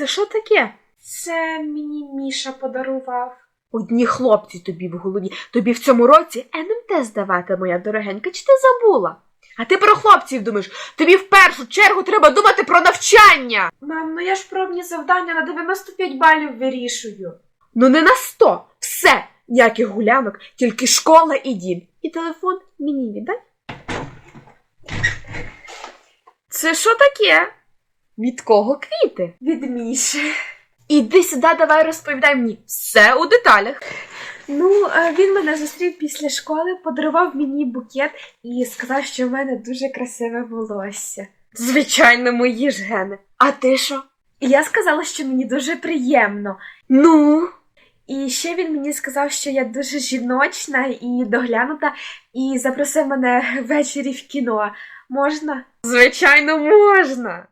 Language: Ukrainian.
Це що таке? Це мені Міша подарував. Одні хлопці тобі в голові. Тобі в цьому році НМТ здавати, моя дорогенька, чи ти забула? А ти про хлопців думаєш, тобі в першу чергу треба думати про навчання. Мам, ну я ж пробні завдання на 95 балів вирішую. Ну не на сто. Все, ніяких гулянок, тільки школа і дім. І телефон мені віддай. Це що таке? Від кого квіти? Від Міші. Іди сюди, давай розповідай мені все у деталях. Ну, е, він мене зустрів після школи, подарував мені букет і сказав, що в мене дуже красиве волосся. Звичайно, мої ж гени. А ти що? І я сказала, що мені дуже приємно. Ну, І ще він мені сказав, що я дуже жіночна і доглянута, і запросив мене ввечері в кіно. Можна? звичайно, можна.